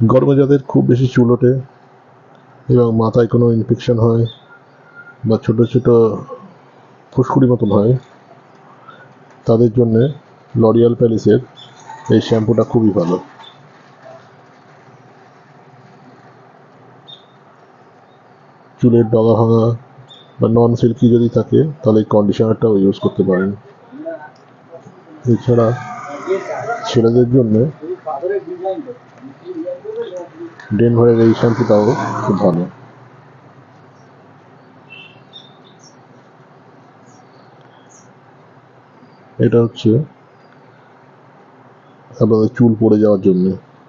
গরমে যাদের খুব বেশি চুল ওঠে এবং মাথায় কোনো ইনফেকশন হয় বা ছোট ছোট ফুসকুড়ি মতন হয়। তাদের জন্যে লরিয়াল প্যালেসের এই শ্যাম্পুটা খুবই ভালো। চুলের ডগা ভাঙা বা নন সিল্কি যদি থাকে, তাহলে এই কন্ডিশনারটাও ইউজ করতে পারেন। এছাড়া ছেলেদের জন্য ডেনভারের এই শ্যাম্পুটাও খুব ভালো। এটা হচ্ছে আপনাদের চুল পড়ে যাওয়ার জন্য।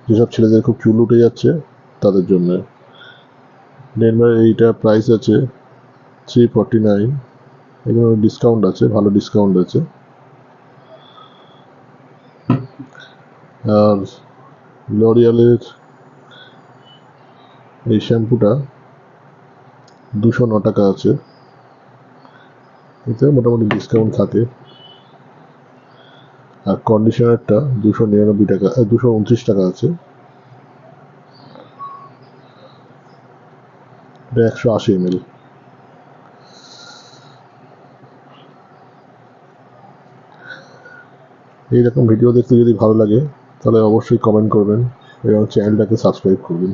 যেসব ছেলেদের খুব চুল উঠে যাচ্ছে, তাদের জন্য। ডেনভারের এইটা প্রাইস আছে থ্রি ফর্টি নাইন এখানে ডিসকাউন্ট আছে, ভালো ডিসকাউন্ট আছে। আর লরিয়ালের এই শ্যাম্পুটা দুশো ন টাকা আছে। এতে মোটামুটি ডিসকাউন্ট থাকে। আর কন্ডিশনারটা দুশো নিরানব্বই টাকা দুশো উনত্রিশ টাকা আছে। এটা একশো আশি এমএল এইরকম ভিডিও দেখতে যদি ভালো লাগে তাহলে অবশ্যই কমেন্ট করবেন। এবং চ্যানেলটাকে সাবস্ক্রাইব করবেন।